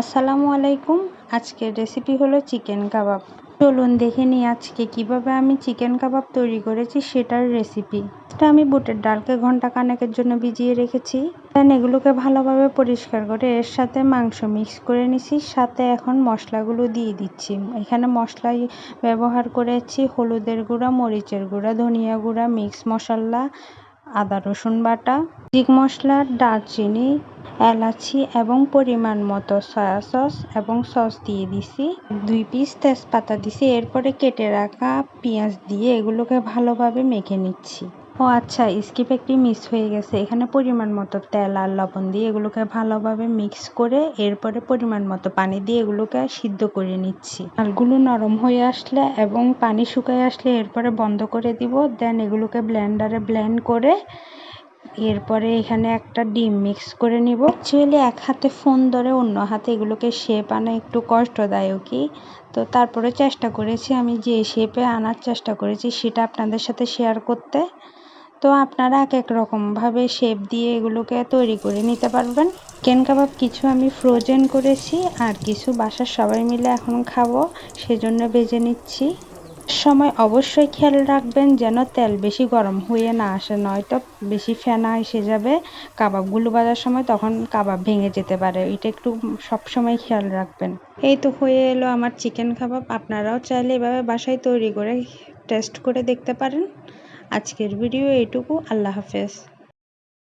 আসসালামু আলাইকুম। আজকের রেসিপি হলো চিকেন কাবাব চলুন দেখে নিই আজকে কীভাবে আমি চিকেন কাবাব তৈরি করেছি সেটার রেসিপি এটা আমি বুটের ডালকে ঘণ্টা কানেকের জন্য ভিজিয়ে রেখেছি। দেন এগুলোকে ভালোভাবে পরিষ্কার করে এর সাথে মাংস মিক্স করে নিছি। সাথে এখন মশলাগুলো দিয়ে দিচ্ছি। এখানে মশলাই ব্যবহার করেছি হলুদের গুঁড়া, মরিচের গুঁড়া, ধনিয়া গুঁড়া মিক্স মশলা, আদা রসুন বাটা চিক মশলা, দারচিনি এলাচি এবং পরিমাণ মতো সয়া সস এবং সস দিয়ে দিছি। দুই পিস তেজপাতা দিছি, এরপরে কেটে রাখা পেঁয়াজ দিয়ে এগুলোকে ভালোভাবে মেখে নিচ্ছি। ও আচ্ছা স্কিপ একটি মিস হয়ে গেছে। এখানে পরিমাণ মতো তেল আর লবণ দিয়ে এগুলোকে ভালোভাবে মিক্স করে এরপরে পরিমাণ মতো পানি দিয়ে এগুলোকে সিদ্ধ করে নিচ্ছি। ডালগুলো নরম হয়ে আসলে এবং পানি শুকায় আসলে এরপরে বন্ধ করে দিব। দেন এগুলোকে ব্লেন্ডারে ব্লেন্ড করে এরপরে এখানে একটা ডিম মিক্স করে নিব। অ্যাকচুয়ালি এক হাতে ফোন ধরে অন্য হাতে এগুলোকে শেপ আনা একটু কষ্টদায়কই। তো তারপরে চেষ্টা করেছি আমি যে শেপে আনার চেষ্টা করেছি সেটা আপনাদের সাথে শেয়ার করতে। তো আপনারা এক এক রকমভাবে শেপ দিয়ে এগুলোকে তৈরি করে নিতে পারবেন। চিকেন কাবাব কিছু আমি ফ্রোজেন করেছি আর কিছু বাসার সবাই মিলে এখন খাব, সেজন্য বেজে নিচ্ছি। সময় অবশ্যই খেয়াল রাখবেন যেন তেল বেশি গরম হয়ে না আসে, নয়তো বেশি ফেনা এসে যাবে। কাবাবগুলো বাজার সময় তখন কাবাব ভেঙে যেতে পারে, এটা একটু সবসময় খেয়াল রাখবেন। এই তো হয়ে এলো আমার চিকেন কাবাব, আপনারাও চাইলে এভাবে বাসায় তৈরি করে টেস্ট করে দেখতে পারেন। আজকের ভিডিও এইটুকু, আল্লাহ হাফেজ।